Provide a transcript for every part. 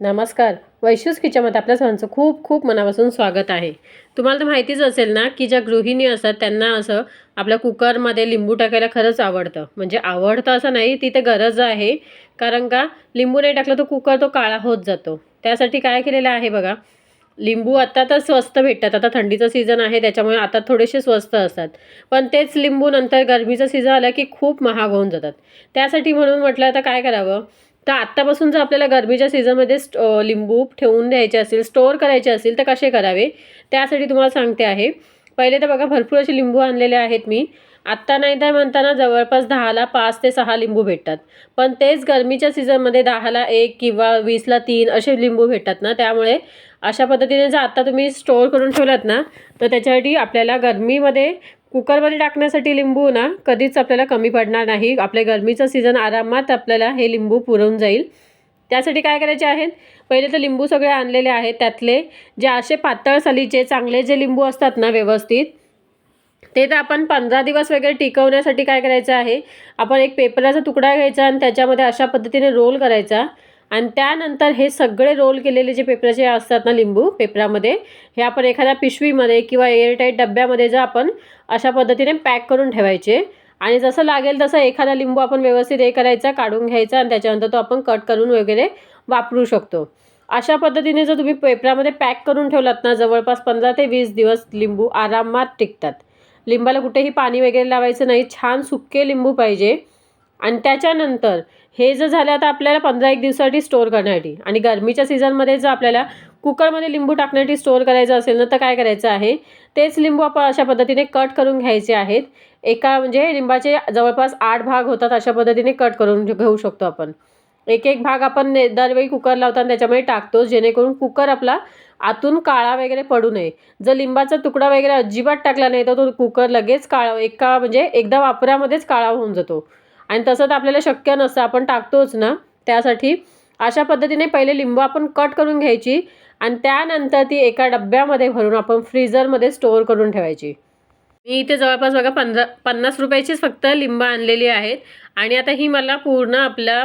नमस्कार. वैश्यूज किचनमध्ये आपल्या सर्वांचं खूप खूप मनापासून स्वागत आहे. तुम्हाला तर माहितीच असेल ना की ज्या गृहिणी असतात त्यांना असं आपल्या कुकरमध्ये लिंबू टाकायला खरंच आवडतं. म्हणजे आवडतं असं नाही ती तर गरज आहे. कारण का? लिंबू नाही टाकलं तर कुकर तो काळा होत जातो. त्यासाठी काय केलेलं आहे बघा? लिंबू आता तर स्वस्त भेटतात. आता थंडीचं सीझन आहे त्याच्यामुळे आता थोडेसे स्वस्त असतात. पण तेच लिंबू नंतर गरमीचं सीझन आलं की खूप महाग होऊन जातात. त्यासाठी म्हणून म्हटलं आता काय करावं? तर आत्तापासून जर आपल्याला गरमीच्या सीझनमध्ये स्ट लिंबू ठेवून द्यायचे असेल स्टोअर करायचे असेल तर कसे करावे? त्यासाठी तुम्हाला सांगते आहे. पहिले तर बघा भरपूर असे लिंबू आणलेले आहेत मी. आत्ता नाही तर म्हणताना जवळपास दहाला पाच ते सहा लिंबू भेटतात. पण तेच गरमीच्या सीझनमध्ये दहाला एक किंवा वीसला तीन असे लिंबू भेटतात ना. त्यामुळे अशा पद्धतीने जर आत्ता तुम्ही स्टोअर करून ठेवलात ना तर त्याच्यासाठी आपल्याला गरमीमध्ये कुकरमध्ये टाकण्यासाठी लिंबू ना कधीच आपल्याला कमी पडणार नाही. आपल्या गरमीचा सीझन आरामात आपल्याला हे लिंबू पुरवून जाईल. त्यासाठी काय करायचे आहेत? पहिले तर लिंबू सगळे आणलेले आहेत. त्यातले जे असे पातळ सालीचे चांगले जे लिंबू असतात ना व्यवस्थित ते तर आपण पंधरा दिवस वगैरे टिकवण्यासाठी काय करायचं आहे? आपण एक पेपराचा तुकडा घ्यायचा आणि त्याच्यामध्ये अशा पद्धतीने रोल करायचा. आणि त्यानंतर हे सगळे रोल केलेले जे पेपराचे असतात ना लिंबू पेपरामध्ये हे आपण एखाद्या पिशवीमध्ये किंवा एअरटाईट डब्यामध्ये जर आपण अशा पद्धतीने पॅक करून ठेवायचे आणि जसं लागेल तसं एखादा लिंबू आपण व्यवस्थित हे करायचा काढून घ्यायचा आणि त्याच्यानंतर तो आपण कट करून वगैरे वापरू शकतो. अशा पद्धतीने जर तुम्ही पेपरामध्ये पॅक करून ठेवलात ना जवळपास पंधरा ते वीस दिवस लिंबू आरामात टिकतात. लिंबाला कुठेही पाणी वगैरे लावायचं नाही छान सुके लिंबू पाहिजे. आणि त्याच्यानंतर हे जर झालं आता आपल्याला पंधरा एक दिवसासाठी स्टोअर करण्यासाठी. आणि गरमीच्या सीझनमध्ये जर आपल्याला कुकरमध्ये लिंबू टाकण्यासाठी स्टोअर करायचं असेल ना तर काय करायचं आहे? तेच लिंबू आपण अशा पद्धतीने कट करून घ्यायचे आहेत. एका म्हणजे लिंबाचे जवळपास आठ भाग होतात अशा पद्धतीने कट करून घेऊ शकतो आपण. एक एक भाग आपण दरवेळी कुकर लावताना त्याच्यामध्ये टाकतो जेणेकरून कुकर आपला आतून काळा वगैरे पडू नये. जर लिंबाचा तुकडा वगैरे अजिबात टाकला नाही तर तो कुकर लगेच काळा एका म्हणजे एकदा वापरामध्येच काळा होऊन जातो. आणि तसं तर आपल्याला शक्य नसतं आपण टाकतोच ना. त्यासाठी अशा पद्धतीने पहिले लिंबू आपण कट करून घ्यायची आणि त्यानंतर ती एका डब्यामध्ये भरून आपण फ्रीझरमध्ये स्टोअर करून ठेवायची. मी इथे जवळपास बघा पंधरा पन्नास रुपयाचीच फक्त लिंबं आणलेली आहेत. आणि आता ही मला पूर्ण आपल्या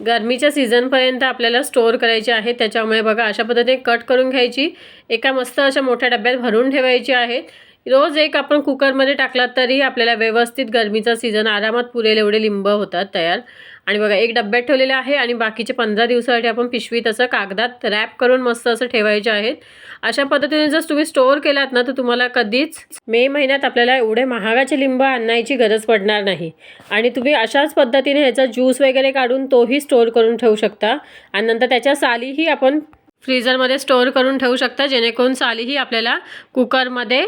गरमीच्या सीझनपर्यंत आपल्याला स्टोअर करायची आहे. त्याच्यामुळे बघा अशा पद्धतीने कट करून घ्यायची. एका मस्त अशा मोठ्या डब्यात भरून ठेवायची आहेत. रोज एक आपण कुकरमध्ये टाकलात तरी आपल्याला व्यवस्थित गरमीचा सीझन आरामात पुरेल एवढे लिंब होतात तयार. आणि बघा एक डब्यात ठेवलेले आहे आणि बाकीचे पंधरा दिवसासाठी आपण पिशवीत असं कागदात रॅप करून मस्त असं ठेवायचे आहेत. अशा पद्धतीने जर तुम्ही स्टोअर केलात ना तर तुम्हाला कधीच मे महिन्यात आपल्याला एवढे महागाचे लिंब आणायची गरज पडणार नाही. आणि तुम्ही अशाच पद्धतीने ह्याचा ज्यूस वगैरे काढून तोही स्टोअर करून ठेवू शकता. आणि नंतर त्याच्या सालीही आपण फ्रीजरमध्ये स्टोअर करून ठेवू शकता जेणेकरून सालीही आपल्याला कुकरमध्ये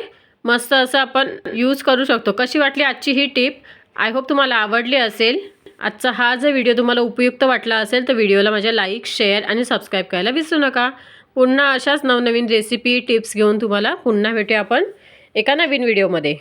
मस्त असं आपण यूज करू शकतो. कशी वाटली आजची ही टिप आय होप तुम्हाला आवडली असेल. आजचा हा जर व्हिडिओ तुम्हाला उपयुक्त वाटला असेल तर व्हिडिओला माझ्या लाईक शेअर आणि सबस्क्राईब करायला विसरू नका. पुन्हा अशाच नवनवीन रेसिपी टिप्स घेऊन तुम्हाला पुन्हा भेटूया आपण एका नवीन व्हिडिओमध्ये